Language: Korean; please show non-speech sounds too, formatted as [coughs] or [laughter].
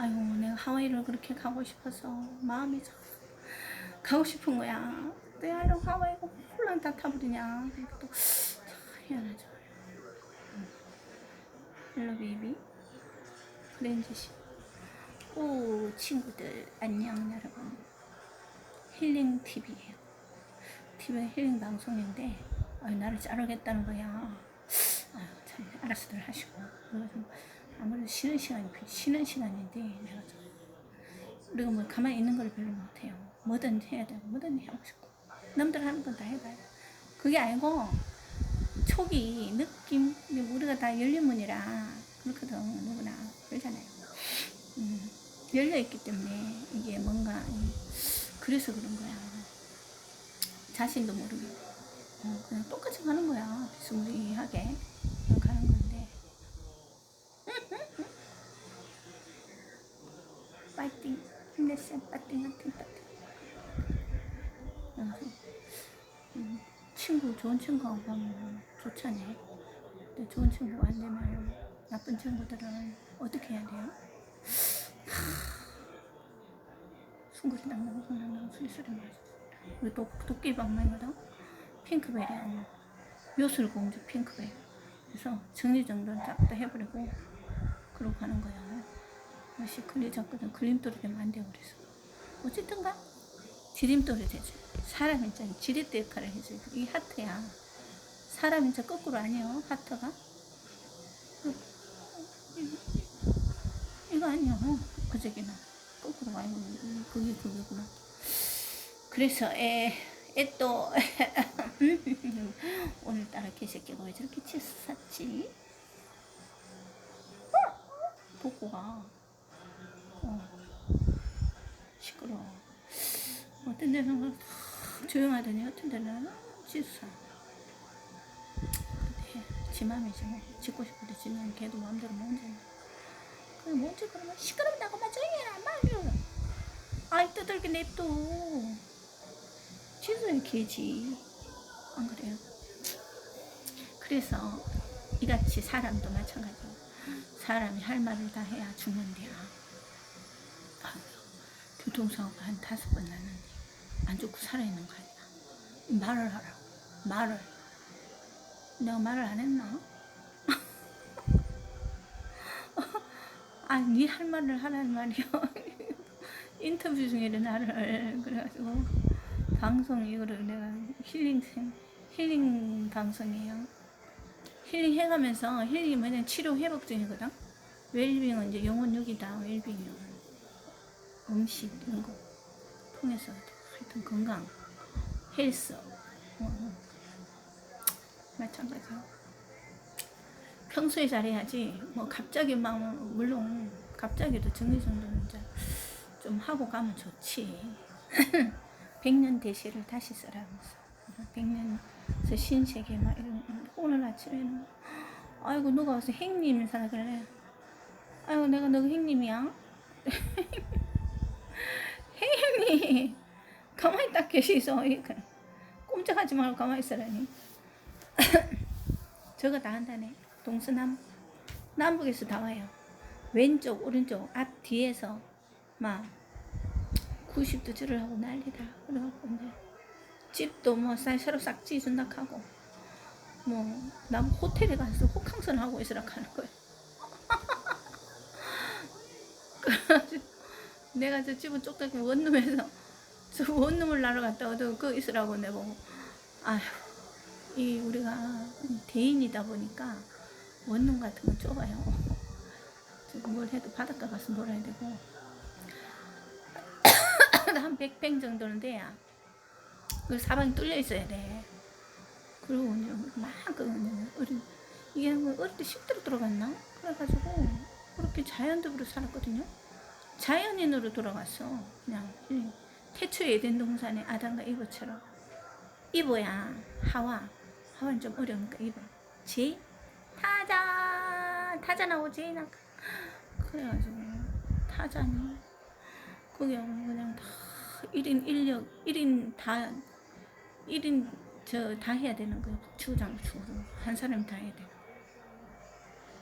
아이고 내가 하와이를 그렇게 가고 싶어서 마음이 참 가고 싶은 거야. 내가 이런 하와이가 홀랑 다 타버리냐. 또참 희한하죠. 헬로 베이비 프렌즈 씨. 오 친구들 안녕 여러분. 힐링 TV예요. TV가 힐링 방송인데 아유, 나를 자르겠다는 거야. 아유, 참 알아서들 하시고 아무래도 쉬는 시간이 필요- 쉬는 시간인데 내가 좀 우리가 뭐 가만히 있는 걸 별로 못해요. 뭐든 해야 되고 뭐든 하고 싶고 남들 하는 건 다 해봐요. 그게 아니고 촉이 느낌 우리가 다 열린 문이라 그렇거든 누구나 그러잖아요. 음, 열려 있기 때문에 이게 뭔가 음, 그래서 그런 거야. 자신도 모르고 어, 그냥 똑같이 가는 거야. 비스무리하게 그냥 가는 건데. 파이팅 파이팅 파이팅 파이팅. 그래서, 음, 친구 좋은 친구하고 가면 좋잖아요. 근데 좋은 친구가 안 되면 나쁜 친구들은 어떻게 해야 돼요? 나고 손 나고 술술이 맞아. 우리 도, 도끼 방망이거든. 핑크베리야. 요술공주 핑크베리. 그래서 정리정돈 싹다 해버리고 그러고 가는 거야. 시클리 잡거든. 걸림돌이 되면 안 되고 그래서. 어쨌든가 지림돌이 되지. 사람 인자 지렛대 역할을 해줘요. 이 하트야. 사람 인자 거꾸로 아니에요. 하트가. 이거 아니야. 그저기는. 거꾸로 아니고 그게 그게구나. 그래서 에, 에 또 [laughs] 오늘따라 개새끼가 왜 저렇게 치수 샀지? 복고가 어, 시끄러워. 어떤 데는 조용하더니 어떤 데는 치수 사. 근데 지 맘이지 뭐. 짓고 싶은데 지 맘, 걔도 마음대로 못 온잖아. 그래 뭔지 그러면 시끄럽다고 막 조용해라 말이야. 아이 떠들게 냅둬. 취소해 개지. 안 그래요? 그래서 이같이 사람도 마찬가지고 사람이 할 말을 다 해야 죽는데야. 아, 교통사고가 한 다섯 번 났는데 안 죽고 살아있는 거 아니야. 말을 하라고. 말을. 내가 말을 안 했나? [laughs] 아니, 네할 말을 하라는 말이야. [laughs] 인터뷰 중에 나를 그래가지고 방송 이거를 내가 힐링 생- 힐링 방송이에요. 힐링 해가면서 힐링이 뭐냐 치료 회복 중이거든. 웰빙은 이제 영혼 육이다. 웰빙이요. 음식 이런 거 통해서 하여튼 건강, 헬스 어, 어. 마찬가지야. 평소에 잘해야지 뭐 갑자기 막 물론 갑자기도 정리정돈은 이제 좀 하고 가면 좋지. [laughs] 백년 대시를 다시 써라면서 백년서 신세계 막 이런 오늘 아침에는 아이고 누가 와서 행님 인사를 그래 아이고 내가 너가 행님이야 [laughs] 가만히 딱 계시소 이렇게 꼼짝하지 말고 가만히 있으라니 [laughs] 저거 다 한다네 동서남 남북에서 다 와요 왼쪽 오른쪽 앞 뒤에서 막 90도질을 하고 난리다. 그래갖고 이제 집도 뭐쌀 새로 싹 찢은다 하고 뭐남 호텔에 가서 호캉스 하고 있으라 하는 거야. [laughs] 내가 저 집은 쪽다기 원룸에서 [laughs] 저 원룸을 나러 갔다 와도 그 있으라고 내보고 아휴 이 우리가 대인이다 보니까 원룸 같은 건 좁아요. 뭘 해도 바닷가 가서 놀아야 되고 [coughs] 한 100평 정도는 돼야 그 사방이 뚫려 있어야 돼. 그리고 막그 어린 이게 뭐 어릴 때 10대로 들어갔나? 그래가지고 그렇게 자연적으로 살았거든요. 자연인으로 돌아갔어. 그냥 이 태초 에덴 동산의 아담과 이브처럼 이브야? 하와. 하와는 좀 어려우니까 이브 지? 타자. 타자 나오지? 나 [gasps] 그래가지고 타자니. 거기 그냥 다 1인 1력 1인 다 1인 저 다 해야 되는 거예요. 주장 주로 한 사람이 다 해야 돼.